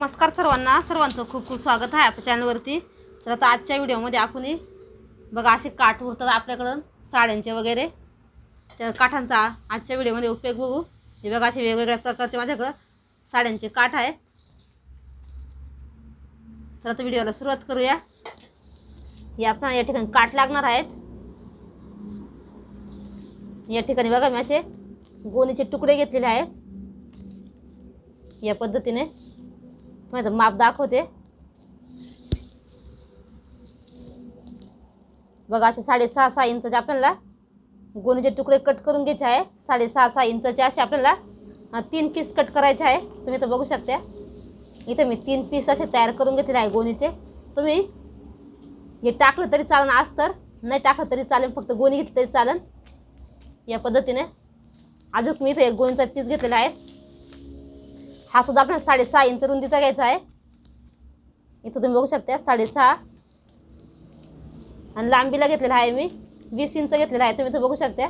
नमस्कार सर्वांना सर्वांचं खूप खूप स्वागत आहे आपल्या चॅनलवरती तर आता आजच्या व्हिडिओमध्ये आपणही बघा असे काठ उरतात आपल्याकडं साड्यांचे वगैरे. त्या काठांचा आजच्या व्हिडिओमध्ये उपयोग बघू. हे बघा असे वेगवेगळ्या प्रकारचे माझ्याकडं साड्यांचे काठ आहे तर आता व्हिडिओला सुरुवात करूया. या आपण या ठिकाणी काठ लागणार आहेत. या ठिकाणी बघा मी असे गोणीचे तुकडे घेतलेले आहेत. या पद्धतीने. तुम्हाला माप दाखवते. बघा असे साडेसहा सहा इंचाचे आपल्याला गोणीचे तुकडे कट करून घ्यायचे आहे. साडेसहा सहा इंचाचे असे आपल्याला तीन पीस कट करायचे आहे. तुम्ही तर बघू शकता. इथं मी तीन पीस असे तयार करून घेतलेले आहे गोणीचे. तुम्ही हे टाकलं तरी चालेल आज तर. नाही टाकलं तरी चालेल फक्त गोणी घेतली तरी चालेल या पद्धतीने. अजून मी इथे एक गोणीचा पीस घेतलेला आहे. हा सुद्धा आपल्याला साडेसहा इंच रुंदीचा घ्यायचा आहे. इथं तुम्ही बघू शकता साडेसहा. आणि लांबीला घेतलेला आहे मी. वीस इंच घेतलेला आहे. तुम्ही इथं बघू शकता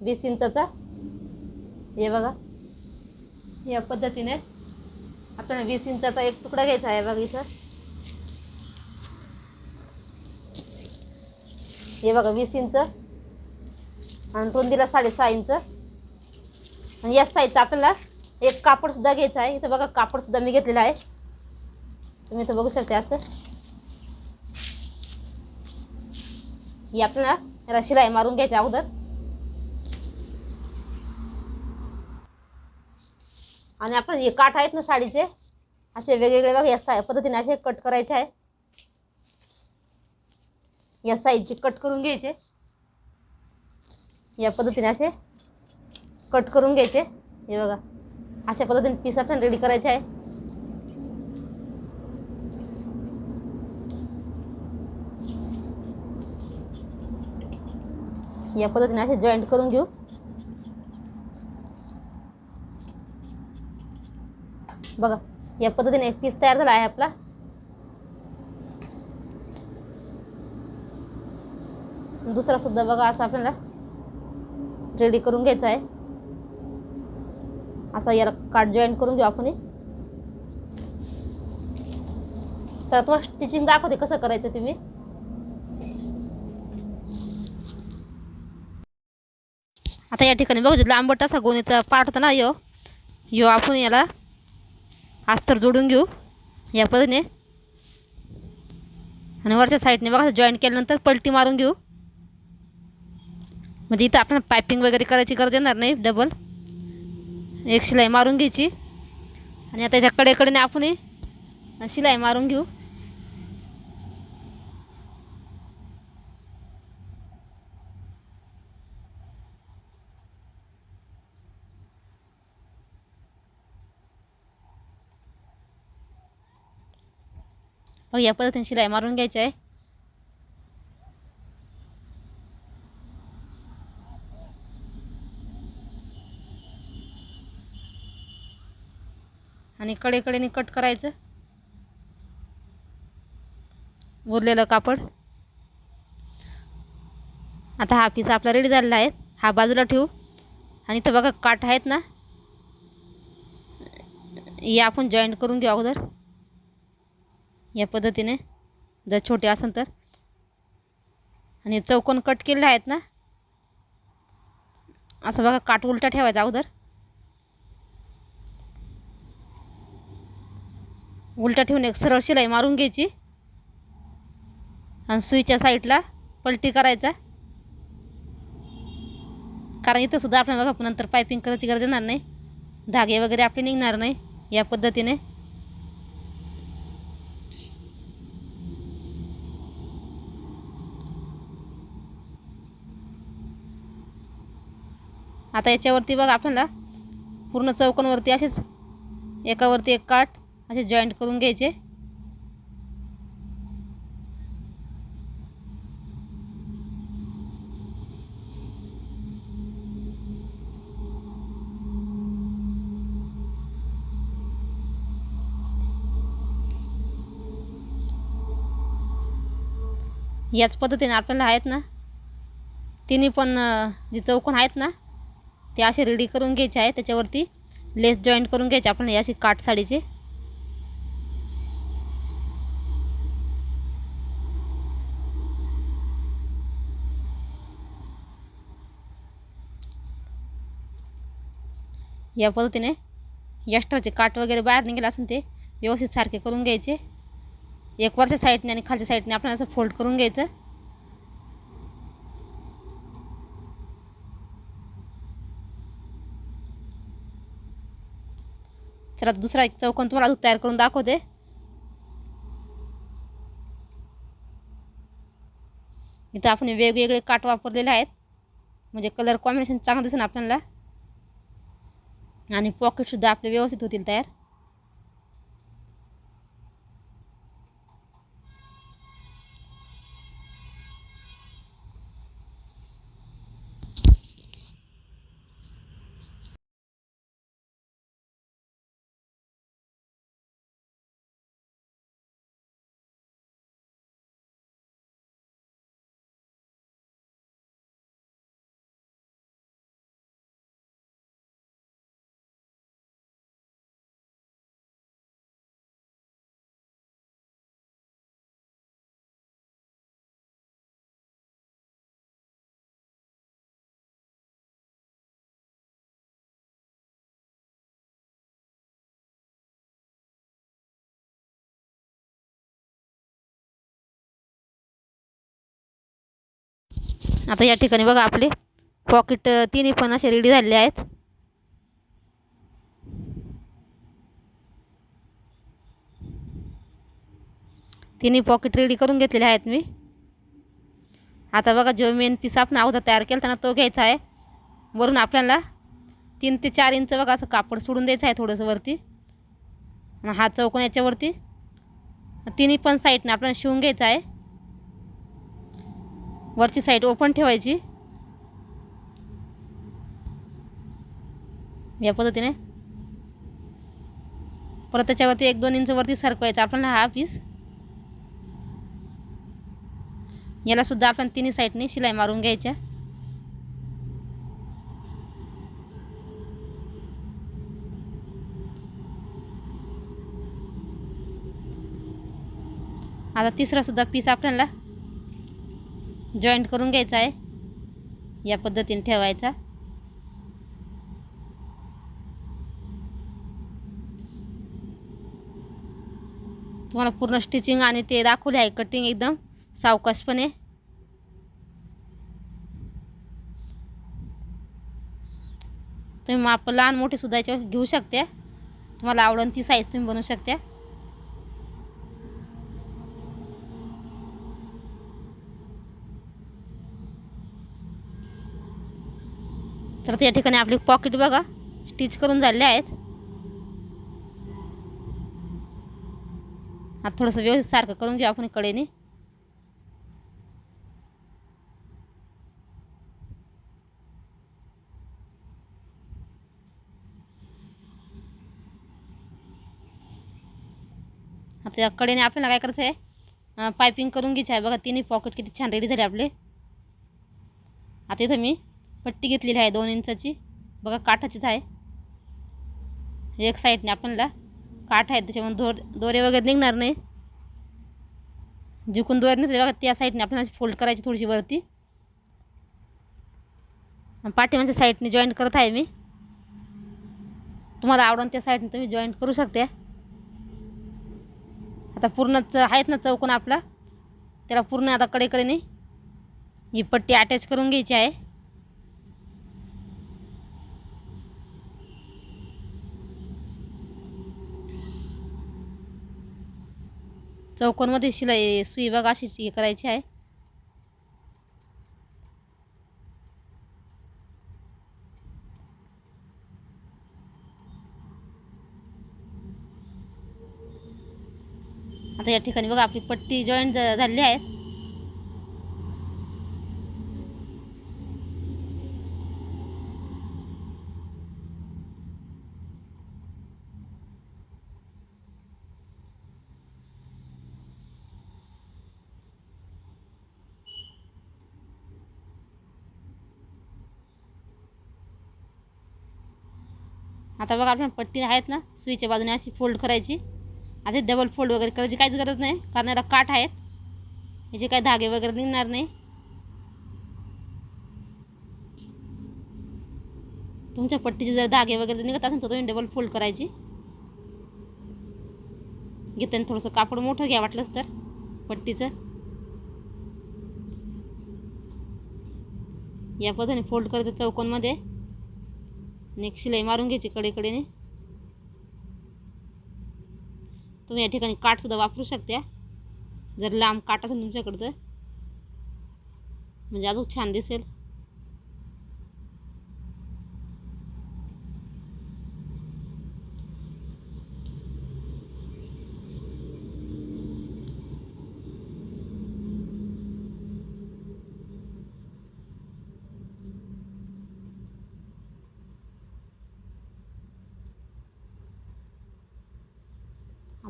वीस इंचाचा. हे बघा. या पद्धतीने आपल्याला वीस इंचाचा एक तुकडा घ्यायचा आहे बघा इथं. हे बघा वीस इंच. आणि रुंदीला साडेसहा इंच. आणि या साईजचा आपल्याला एक कापड सुद्धा घ्यायचं आहे. इथं बघा कापड सुद्धा मी घेतलेलं आहे. तुम्ही इथं बघू शकता असं. ही आपल्याला याला शिलाई मारून घ्यायच्या अगोदर. आणि आपण हे काठ आहेत ना साडीचे असे वेगवेगळे बघा या सा पद्धतीने असे कट करायचे आहे. या साईजचे कट करून घ्यायचे. या पद्धतीने असे कट करून घ्यायचे. हे बघा. अशा पद्धतीने पीस आपण रेडी करायचे आहे. या पद्धतीने असे जॉईंट करून घेऊ. बघा या पद्धतीने एक पीस तयार झाला आहे आपला. दुसरा सुद्धा बघा असं आपल्याला रेडी करून घ्यायचा आहे. असा याला काट जॉईन करून घेऊ आपण हे. तर तुम्हाला स्टिचिंग दाखवते कसं करायचं तुम्ही आता या ठिकाणी बघू लांबट असा गोणीचा पार्ट होता ना यो. यो आपण याला अस्तर जोडून घेऊ या पद्धतीने. आणि वरच्या साईडने बघा जॉईन केल्यानंतर पलटी मारून घेऊ. म्हणजे इथं आपण पायपिंग वगैरे करायची गरज येणार नाही डबल एक शिलाई मारून घ्यायची. आणि आता त्याच्या कडेकडेने आपणही शिलाई मारून घेऊ. हो या पद्धतीने शिलाई मारून घ्यायची आहे. आणि कडेकडेने कट करायचं. उरलेलं कापड. आता हा पीस आपला रेडी झालेला आहे. हा बाजूला ठेवू. आणि इथं बघा काठ आहेत ना? या आपण जॉईंट करून घेऊ अगोदर. या पद्धतीने. जर छोटे असेल तर. आणि चौकोन कट केलेले आहेत ना? असं बघा काठ उलटा ठेवायचा अगोदर. उलटा ठेवून एक सरळ शिलाई मारून घ्यायची. आणि सुईच्या साईडला पलटी करायचा. कारण इथं सुद्धा आपल्याला बघा नंतर पायपिंग करायची गरज येणार नाही. धागे वगैरे आपले निघणार नाही या पद्धतीने. आता याच्यावरती बघा आपल्याला पूर्ण चौकोनवरती असेच एकावरती एक काठ असे जॉईंट करून घ्यायचे. याच पद्धतीने आपल्याला आहेत ना तिन्ही पण जे चौकोन आहेत ना ते असे रेडी करून घ्यायचे आहे त्याच्यावरती लेस जॉईंट करून घ्यायचे आपण अशी काठ साडीचे. या पद्धतीने एक्स्ट्राचे काट वगैरे बाहेर निघेल असं ते व्यवस्थित सारखे करून घ्यायचे. एक वरच्या साईडने आणि खालच्या साईडने आपण असं फोल्ड करून घ्यायचं. चला दुसरा एक चौकोन तुम्हाला अजून तयार करून दाखवते. इथं आपण वेगवेगळे काट वापरलेले आहेत. म्हणजे कलर कॉम्बिनेशन चांगलं दिसेल आपल्याला. आणि पॉकेटसुद्धा आपले व्यवस्थित होतील तयार. आता या ठिकाणी बघा आपले पॉकेट तिन्ही पण असे रेडी झालेले आहेत. तिन्ही पॉकेट रेडी करून घेतलेले आहेत मी. आता बघा जो मेन पीस आपण अगोदर तयार केला त्यांना तो घ्यायचा आहे. वरून आपल्याला तीन ते चार इंच बघा असं कापड सोडून द्यायचं आहे थोडंसं वरती. हा चौकोन याच्यावरती. तिन्ही पण साईडनं आपल्याला शिवून घ्यायचा आहे. वरची साईड ओपन ठेवायची. या पद्धतीने. परत त्याच्यावरती एक दोन इंच वरती सरकवायचा. आपल्याला हा पीस याला सुद्धा आपण तिन्ही साईडने शिलाई मारून घ्यायच्या. आता तिसरा सुद्धा पीस आपल्याला जॉईंट करून घ्यायचा आहे. या पद्धतीने ठेवायचा. तुम्हाला पूर्ण स्टिचिंग आणि ते दाखवले आहे. कटिंग एकदम सावकाशपणे. तुम्ही माप लहान मोठे सुद्धा याच्यावर घेऊ शकता. तुम्हाला आवडेल ती साईज तुम्ही बनवू शकता. तर त्या ठिकाणी आपली पॉकेट बघा स्टिच करून झालेले आहेत. आता थोडंसं व्यवस्थित सारखं करून घेऊ आपण कडेने. आता या कडेने आपल्याला काय करायचं आहे? पायपिंग करून घ्यायचं आहे. बघा तिन्ही पॉकेट किती छान रेडी झाले आपले. आता इथं मी पट्टी घेतलेली आहे दोन इंचाची. बघा काठाचीच आहे. एक साईडने आपल्याला काठ आहे त्याच्यामुळे दोर दोरे वगैरे निघणार नाही. जिकून दोरे निघते बघा त्या साईडने आपल्याला फोल्ड करायची थोडीशी वरती. पाठीमागच्या साईडने जॉईंट करत आहे मी. तुम्हाला आवडून त्या साईडने तुम्ही जॉईंट करू शकते. आता पूर्णच आहेत ना चौकोन आपला. त्याला पूर्ण आता कडेकडेने ही पट्टी अटॅच करून घ्यायची आहे. चौकोनमध्ये शिलाई सुई बघा अशी हे करायची आहे. आता या ठिकाणी बघा आपली पट्टी जॉईंट झालेली आहे. आता बघा आपण पट्टी आहेत ना सुईच्या बाजूने अशी फोल्ड करायची. आता डबल फोल्ड वगैरे करायची काहीच गरज नाही कारण याला काठ आहेत. याचे काही धागे वगैरे निघणार नाही. तुमच्या पट्टीचे जर धागे वगैरे निघत असेल तर तुम्ही डबल फोल्ड करायची. घेताना थोडंसं कापड मोठं घ्या वाटलंच तर पट्टीचं. या पद्धतीने फोल्ड करायचं चौकोनमध्ये. आणि एक शिलाई मारून घ्यायची कडेकडेने. तुम्ही या ठिकाणी काठसुद्धा वापरू शकता. जर लांब काठ असेल तुमच्याकडं तर. म्हणजे अजून छान दिसेल.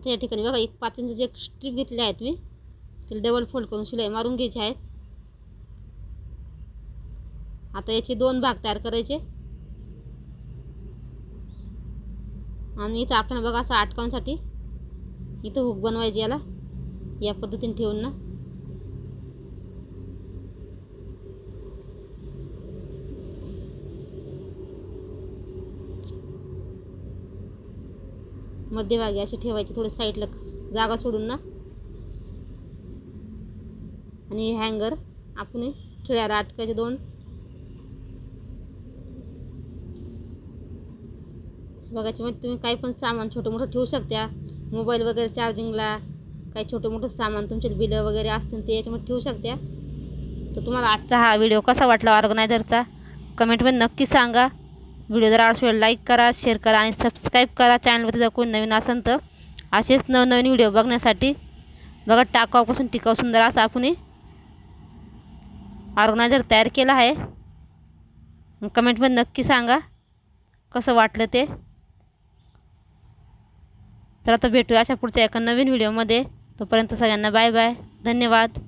आता या ठिकाणी बघा एक पाच इंचाची एक स्ट्रीप घेतली आहेत मी तिला डबल फोल्ड करून शिलाई मारून घ्यायची आहेत. आता याचे दोन भाग तयार करायचे. आणि इथं आपल्याला बघा असं अटकावण्यासाठी इथं हुक बनवायची याला. या पद्धतीने ठेवून ना. मध्यभागी असे ठेवायचे थोडं साईडला जागा सोडून ना. आणि हँगर आपण खिळ्याला अटकायचे दोन. बघायचे म्हणजे तुम्ही काही पण सामान छोटं मोठं ठेवू शकता. मोबाईल वगैरे चार्जिंगला काही छोटं मोठं सामान तुमचे बिलं वगैरे असतील ते याच्यामध्ये ठेवू शकता. तर तुम्हाला आजचा हा व्हिडिओ कसा वाटला ऑर्गनायझरचा कमेंटमध्ये नक्की सांगा. व्हिडिओ जर आवडला लाईक करा शेअर करा आणि सबस्क्राईब करा. चॅनलवरती जर कोणी नवीन असेल तर असेच नवनवीन व्हिडिओ बघण्यासाठी बघा टाकावपासून टिकाऊ सुंदर असा आपण ऑर्गनायझर तयार केला आहे. कमेंटमध्ये नक्की सांगा कसं वाटलं ते. तर आता भेटूया अशा पुढच्या एका नवीन व्हिडिओमध्ये. तोपर्यंत सगळ्यांना बाय बाय. धन्यवाद.